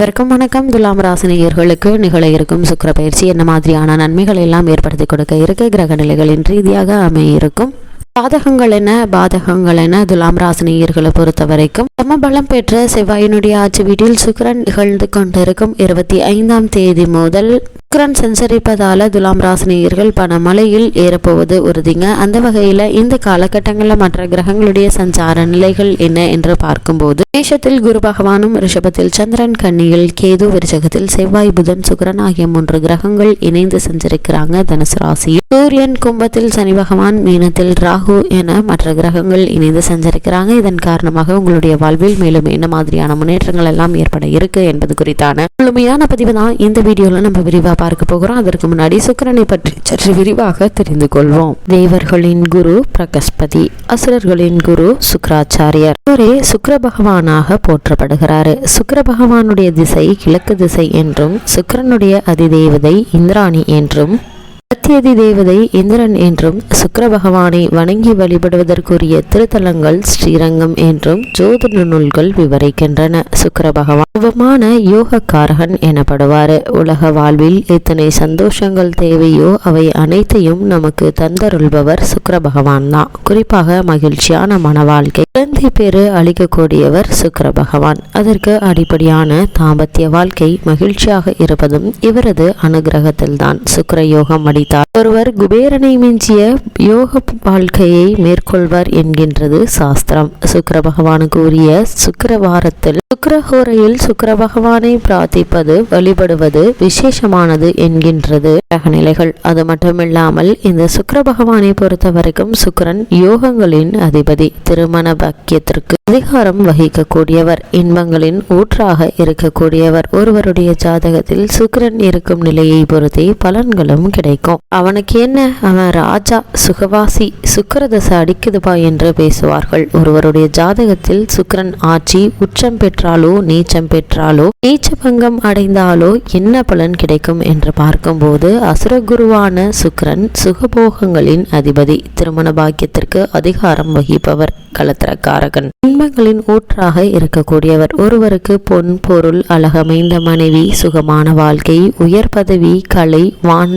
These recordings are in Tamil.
வணக்கம் வணக்கம். துலாம் ராசினியர்களுக்கு நிகழ இருக்கும் சுக்கர பயிற்சி என்ன மாதிரியான நன்மைகள் எல்லாம் ஏற்படுத்தி கொடுக்க இருக்க? கிரக நிலைகளின் ரீதியாக அமையிருக்கும். பாதகங்கள் என்ன? பாதகங்கள் என்ன? துலாம் ராசினியர்களை பொறுத்த வரைக்கும் சம பலம் பெற்ற செவ்வாயினுடைய ஆட்சி வீட்டில் சுக்கரன் நிகழ்ந்து கொண்டிருக்கும் இருபத்தி ஐந்தாம் தேதி முதல் சுக்கிரன் சஞ்சரிப்பதால துலாம் ராசினியர்கள் பணமலையில் ஏறப்போவது உறுதிங்க. அந்த வகையில இந்த காலகட்டங்களில் மற்ற கிரகங்களுடைய சஞ்சார நிலைகள் என்ன என்று பார்க்கும்போது மேஷத்தில் குரு பகவானும் ரிஷபத்தில் சந்திரன் கன்னியில் கேது விருச்சகத்தில் செவ்வாய் புதன் சுக்கரன் ஆகிய மூன்று கிரகங்கள் இணைந்து சஞ்சரிக்கிறாங்க தனுசு ராசியில். சூரியன் கும்பத்தில் சனி பகவான் மீனத்தில் ராகு என மற்ற கிரகங்கள் இணைந்து சஞ்சரிக்கிறாங்க. இதன் காரணமாக உங்களுடைய வாழ்வில் மேலும் என்ன மாதிரியான முன்னேற்றங்கள் எல்லாம் ஏற்பட இருக்கு என்பது குறித்தான முழுமையான பதிவு தான் இந்த வீடியோல நம்ம விரிவா பார்க்க போகிறோம். அதற்கு முன்னாடி சுக்கிரனை பற்றி சற்று விரிவாக தெரிந்து கொள்வோம். தேவர்களின் குரு பிரகஸ்பதி அசுரர்களின் குரு சுக்கராச்சாரியர். இவரே சுக்கர பகவானாக போற்றப்படுகிறாரு. சுக்கர பகவானுடைய திசை கிழக்கு திசை என்றும் சுக்கிரனுடைய அதிதேவதை இந்திராணி என்றும் பிரத்யதி தேவதை இந்திரன் என்றும் சுக்கர பகவானை வணங்கி வழிபடுவதற்குரிய திருத்தலங்கள் ஸ்ரீரங்கம் என்றும் ஜோதிட நூல்கள் விவரிக்கின்றன. சுக்கர பகவான் சுபமான யோகக்காரகன் எனப்படுவார். உலக வாழ்வில் எத்தனை சந்தோஷங்கள் தேவையோ அவை அனைத்தையும் நமக்கு தந்தருள்பவர் சுக்கர பகவான் தான். குறிப்பாக மகிழ்ச்சியான மன வாழ்க்கை. குழந்தை பேரு அளிக்கக்கூடியவர் சுக்கர பகவான். அதற்கு அடிப்படையான தாம்பத்திய வாழ்க்கை மகிழ்ச்சியாக இருப்பதும் இவரது அனுகிரகத்தில்தான். சுக்கர யோகம் யோகம் அளித்தார் ஒருவர் குபேரனை மிஞ்சிய யோக வாழ்க்கையை மேற்கொள்வார் என்கின்றது சாஸ்திரம். சுக்கர பகவானுக்கு உரிய சுக்கிரவாரத்தில் சுக்கரஹோரையில் சுக்கர பகவானை பிரார்த்திப்பது வழிபடுவது விசேஷமானது என்கின்றது. கிரகநிலைகள் அது மட்டுமில்லாமல் இந்த சுக்கர பகவானை பொறுத்த வரைக்கும் சுக்கிரன் யோகங்களின் அதிபதி. திருமண பாக்கியத்திற்கு அதிகாரம் வகிக்கக்கூடியவர். இன்பங்களின் ஊற்றாக இருக்கக்கூடியவர். ஒருவருடைய ஜாதகத்தில் சுக்கிரன் இருக்கும் நிலையை பொறுத்தே பலன்களும் கிடைக்கும். அவனுக்கு என்ன? அவன் ராஜா சுகவாசி சுக்கரதசை அடிக்குதுபா என்று பேசுவார்கள். ஒருவருடைய ஜாதகத்தில் சுக்கரன் ஆட்சி உச்சம் பெற்றாலோ நீச்சம் பெற்றாலோ நீச்ச பங்கம் அடைந்தாலோ என்ன பலன் கிடைக்கும் என்று பார்க்கும்போது அசுரகுருவான சுக்ரன் சுகபோகங்களின் அதிபதி திருமண பாக்கியத்திற்கு அதிகாரம் வகிப்பவர் கலத்திரக்காரகன் இன்பங்களின் ஊற்றாக இருக்கக்கூடியவர். ஒருவருக்கு பொன் பொருள் அழகமைந்த மனைவி சுகமான வாழ்க்கை உயர் பதவி கலை வான்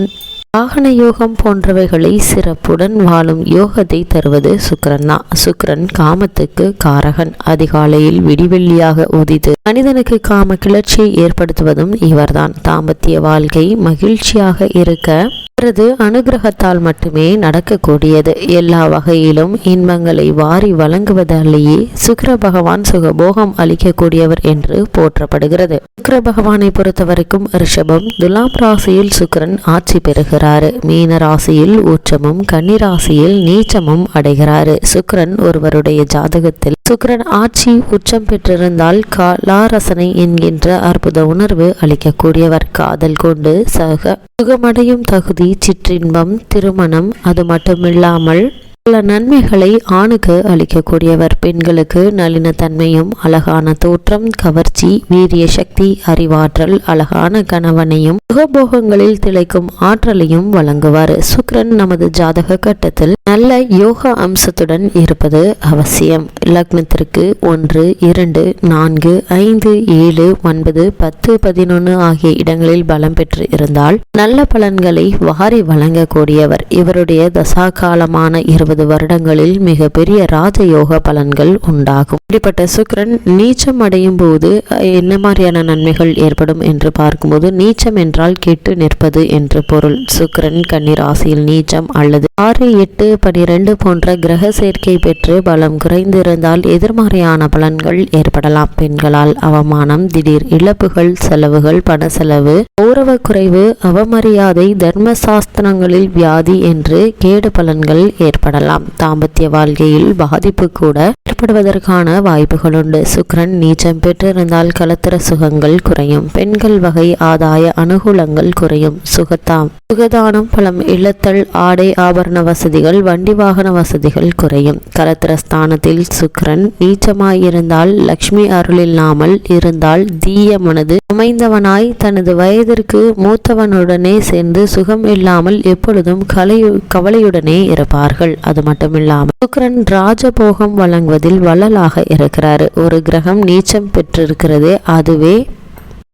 வாகன யோகம் போன்றவைகளை சிறப்புடன் வாழும் யோகத்தை தருவது சுக்கரன் தான். சுக்கிரன் காமத்துக்கு காரகன். அதிகாலையில் விடிவெள்ளியாக உதித்து மனிதனுக்கு காம கிளர்ச்சியை ஏற்படுத்துவதும் இவர்தான். தாம்பத்திய வாழ்க்கை மகிழ்ச்சியாக இருக்க அவரது அனுகிரகத்தால் மட்டுமே நடக்கக்கூடியது. எல்லா வகையிலும் இன்பங்களை வாரி வழங்குவதாலேயே சுக்கர பகவான் சுகபோகம் அளிக்கக்கூடியவர் என்று போற்றப்படுகிறது. சுக்கர பகவானை பொறுத்தவரைக்கும் ரிஷபம் துலாம் ராசியில் சுக்கரன் ஆட்சி பெறுகிறாரு. மீன ராசியில் ஊற்றமும் கன்னி ராசியில் நீச்சமும் அடைகிறாரு. சுக்கரன் ஒருவருடைய ஜாதகத்தில் சுக்கரன் ஆட்சி உச்சம் பெற்றிருந்தால் லாரசனை என்கின்ற அற்புத உணர்வு அளிக்கக்கூடியவர். காதல் கொண்டு சக சுகமடையும் தகுதி சிற்றின்பம் திருமணம் அது மட்டுமில்லாமல் பல நன்மைகளை ஆணுக்கு அளிக்கக்கூடியவர். பெண்களுக்கு நளினத்தன்மையும் அழகான தோற்றம் கவர்ச்சி வீரிய சக்தி அறிவாற்றல் அழகான கணவனையும் சுகபோகங்களில் திளைக்கும் ஆற்றலையும் வழங்குவார். சுக்ரன் நமது ஜாதக கட்டத்தில் நல்ல யோகா அம்சத்துடன் இருப்பது அவசியம். லக்னத்திற்கு ஒன்று இரண்டு நான்கு ஐந்து ஏழு ஒன்பது பத்து பதினொன்று ஆகிய இடங்களில் பலம் பெற்று இருந்தால் நல்ல பலன்களை வாரி வழங்கக்கூடியவர். இவருடைய தசாகாலமான இருபது இருபது வருடங்களில் மிக பெரிய ராஜயோக பலன்கள் உண்டாகும். இப்படிப்பட்ட சுக்கிரன் நீச்சம் அடையும் போது என்ன மாதிரியான நன்மைகள் ஏற்படும் என்று பார்க்கும்போது நீச்சம் என்றால் கெட்டு நிற்பது என்று பொருள். சுக்கிரன் கன்னிராசியில் நீச்சம் அல்லது ஆறு எட்டு பனிரெண்டு போன்ற கிரக சேர்க்கை பெற்று பலம் குறைந்திருந்தால் எதிர்மறையான பலன்கள் ஏற்படலாம். பெண்களால் அவமானம் திடீர் இழப்புகள் செலவுகள் பண செலவு கௌரவ குறைவு அவமரியாதை தர்ம சாஸ்திரங்களில் வியாதி என்று கேடு பலன்கள் ஏற்படலாம். தாம்பத்திய வாழ்க்கையில் பாதிப்பு கூட ஏற்படுவதற்கான வாய்ப்புகள் உண்டு சுக்ரன் நீச்சம் பெற்றிருந்தால் கலத்திர சுகங்கள் குறையும். பெண்கள் வகை ஆதாய அனுகூலங்கள் குறையும். சுகத்தாம். சுகதானம் பலம் இழத்தல் ஆடை ஆபரண வசதிகள் வண்டி வாகன வசதிகள் குறையும். கலத்திர ஸ்தானத்தில் சுக்ரன் நீச்சமாயிருந்தால் லக்ஷ்மி அருள் இல்லாமல் இருந்தால் தீய மனது அமைந்தவனாய் தனது வயதிற்கு மூத்தவனுடனே சேர்ந்து சுகம் இல்லாமல் எப்பொழுதும் கலை கவலையுடனே இருப்பார்கள். அது மட்டுமில்லாமல் சுக்ரன் ராஜபோகம் வழங்குவதில் வள்ளலாக இருக்கிறார். ஒரு கிரகம் நீச்சம் பெற்றிருக்கிறது. அதுவே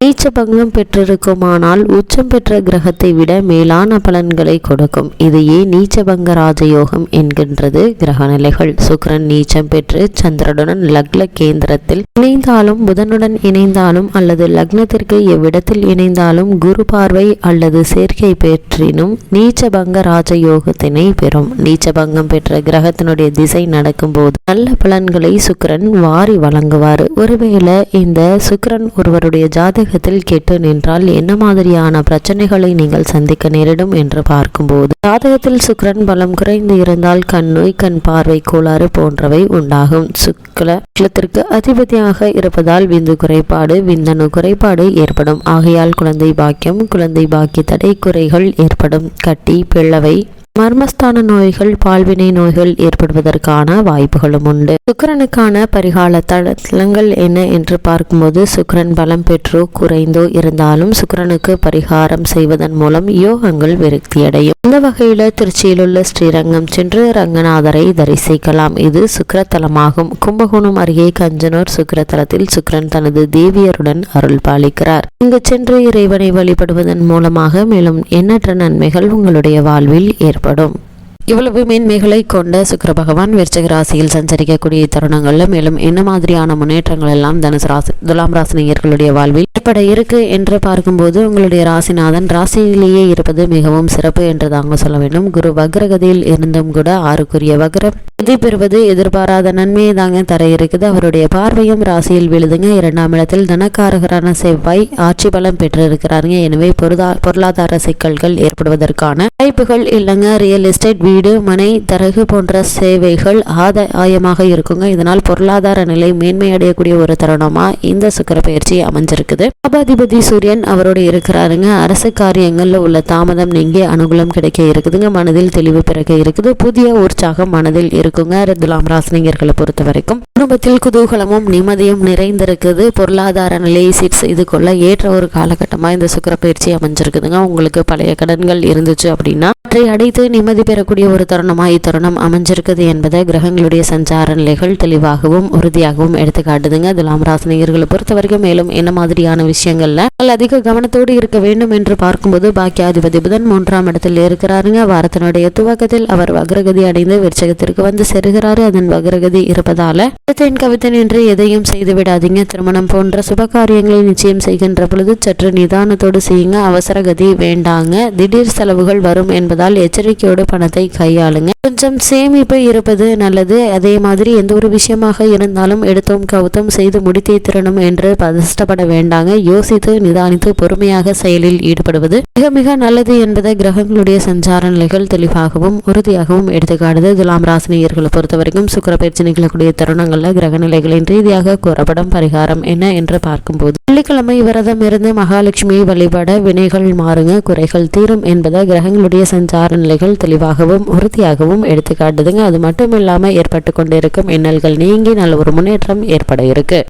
நீச்ச பங்கம் பெற்றிருக்குமானால் உச்சம் பெற்ற கிரகத்தை விட மேலான பலன்களை கொடுக்கும். இதையே நீச்சபங்க ராஜயோகம் என்கின்றது. கிரக நிலைகள் சுக்கிரன் நீச்சம் பெற்று சந்திரனுடன் லக்ன கேந்திரத்தில் இணைந்தாலும் புதனுடன் இணைந்தாலும் அல்லது லக்னத்திற்கு எவ்விடத்தில் இணைந்தாலும் குரு பார்வை அல்லது சேர்க்கை பெற்றினும் நீச்சபங்க ராஜயோகத்தினை பெறும். நீச்சபங்கம் பெற்ற கிரகத்தினுடைய திசை நடக்கும்போது நல்ல பலன்களை சுக்கிரன் வாரி வழங்குவார். ஒருவேளை இந்த சுக்கரன் ஒருவருடைய ஜாதக ஜாதகத்தில் கெட்டு நின்றால் என்ன மாதிரியான பிரச்சனைகளை நீங்கள் சந்திக்க நேரிடும்? என்று பார்க்கும்போது ஜாதகத்தில் சுக்கரன் பலம் குறைந்து இருந்தால் கண் நோய் கண் பார்வை கோளாறு போன்றவை உண்டாகும். சுக்ல சுக்லத்திற்கு அதிபதியாக இருப்பதால் விந்து குறைபாடு விந்தணு குறைபாடு ஏற்படும். ஆகையால் குழந்தை பாக்கியம் குழந்தை பாக்கிய தடை குறைகள் ஏற்படும். கட்டி பிளவை மர்மஸ்தான நோய்கள் பால்வினை நோய்கள் ஏற்படுவதற்கான வாய்ப்புகளும் உண்டு. சுக்கிரனுக்கான பரிகால தளங்கள் என்ன என்று பார்க்கும்போது சுக்கரன் பலம் பெற்றோ குறைந்தோ இருந்தாலும் சுக்கரனுக்கு பரிகாரம் செய்வதன் மூலம் யோகங்கள் விருத்தியடையும் இந்த வகையில திருச்சியிலுள்ள ஸ்ரீரங்கம் சென்று ரங்கநாதரை தரிசிக்கலாம். இது சுக்கரத்தலமாகும். கும்பகோணம் அருகே கஞ்சனூர் சுக்கரத்தலத்தில் சுக்கிரன் தனது தேவியருடன் அருள் பாலிக்கிறார். இங்கு சென்று இறைவனை வழிபடுவதன் மூலமாக மேலும் எண்ணற்ற நன்மைகள் உங்களுடைய வாழ்வில் ஏற்படும். இவ்வளவு மேன்மைகளை கொண்ட சுக்கர பகவான் விருச்சக ராசியில் சஞ்சரிக்கக்கூடிய தருணங்களில் மேலும் என்ன மாதிரியான முன்னேற்றங்கள் எல்லாம் தனுசு ராசி துலாம் ராசினியர்களுடைய வாழ்வில் ஏற்பட இருக்கு என்று பார்க்கும்போது உங்களுடைய ராசிநாதன் ராசியிலேயே இருப்பது மிகவும் சிறப்பு என்று தாங்க சொல்ல வேண்டும். குரு வக்ரகதியில் இருந்தும் கூட ஆறுக்குரிய வக்ரம் நிதி பெறுவது எதிர்பாராத நன்மையை தாங்க தர இருக்குது அவருடைய பார்வையும் ராசியில் விழுதுங்க. இரண்டாம் இடத்தில் தனக்காரகரான செவ்வாய் ஆட்சி பலம் பெற்றிருக்கிறாருங்க. எனவே பொருதா பொருளாதார சிக்கல்கள் ஏற்படுவதற்கான வாய்ப்புகள் இல்லைங்க. ரியல் எஸ்டேட் வீடு மனை தரகு போன்ற சேவைகள் ஆதாயமாக இருக்குங்க. இதனால் பொருளாதார நிலை மேன்மையடையக்கூடிய ஒரு தருணமா இந்த சுக்கர பயிற்சி அமைஞ்சிருக்குது. அபாதிபதி சூரியன் அவரோடு இருக்கிறாருங்க. அரசு காரியங்களில் உள்ள தாமதம் நீங்கி அனுகூலம் கிடைக்க இருக்குதுங்க. மனதில் தெளிவு பிறக்க இருக்குது. புதிய உற்சாகம் மனதில் இருக்குங்க துலாம் ராசினியர்களை பொறுத்த வரைக்கும் குடும்பத்தில் குதூகலமும் நிம்மதியும் நிறைந்திருக்குது. பொருளாதார நிலையை சீர் செய்து கொள்ள ஏற்ற ஒரு காலகட்டமாக இந்த சுக்கர பயிற்சி அமைஞ்சிருக்குதுங்க. உங்களுக்கு பழைய கடன்கள் இருந்துச்சு அப்படின்னா அவற்றை அடைத்து நிம்மதி பெறக்கூடிய ஒரு தருணமாக இத்தருணம் அமைஞ்சிருக்குது என்பதை கிரகங்களுடைய சஞ்சார நிலைகள் தெளிவாகவும் உறுதியாகவும் எடுத்துக்காட்டுதுங்க. துலாம் ராசினியர்களை பொறுத்த வரைக்கும் மேலும் என்ன மாதிரியான விஷயங்கள்ல அதிக கவனத்தோடு இருக்க வேண்டும் என்று பார்க்கும்போது பாக்கியாதிபதி புதன் மூன்றாம் இடத்தில் இருக்கிறாருங்க. வாரத்தினுடைய துவக்கத்தில் அவர் வக்ரகதி அடைந்து விருச்சகத்திற்கு வந்து செருகிறாரு. அதன் வக்ரகதி இருப்பதால கவித்தேன் கவித்தேன் என்று எதையும் செய்து விடாதீங்க. திருமணம் போன்ற சுபகாரியங்களை நிச்சயம் செய்கின்ற பொழுது சற்று நிதானத்தோடு செய்யுங்க. அவசரகதி வேண்டாங்க. திடீர் செலவுகள் வரும் என்பதால் எச்சரிக்கையோடு பணத்தை கையாளுங்க. கொஞ்சம் சேமிப்பு இருப்பது நல்லது. அதே மாதிரி எந்த ஒரு விஷயமாக இருந்தாலும் எடுத்தோம் கவுத்தம் செய்து முடித்தே திறனும் என்று பதஷ்டப்பட வேண்டாங்க. யோசித்து நிதானித்து பொறுமையாக செயலில் ஈடுபடுவது மிக மிக நல்லது என்பதை கிரகங்களுடைய சஞ்சார நிலைகள் தெளிவாகவும் உறுதியாகவும் எடுத்துக்காடுது துலாம் ராசினியர்களை பொறுத்த வரைக்கும் சுக்கர நிகழக்கூடிய தருணங்கள் கிரக நிலைகளின் ரீதியாக கூறப்படும் பரிகாரம் என்ன என்று பார்க்கும்போது வெள்ளிக்கிழமை விரதம் இருந்து மகாலட்சுமியை வழிபட வினைகள் மாறுங்க குறைகள் தீரும் என்பதை கிரகங்களுடைய சஞ்சார நிலைகள் தெளிவாகவும் உறுதியாகவும் எடுத்துக்காட்டுதுங்க. அது மட்டும் இல்லாமல் ஏற்பட்டு கொண்டிருக்கும் இன்னல்கள் நீங்கி நல்ல ஒரு முன்னேற்றம் ஏற்பட இருக்கு.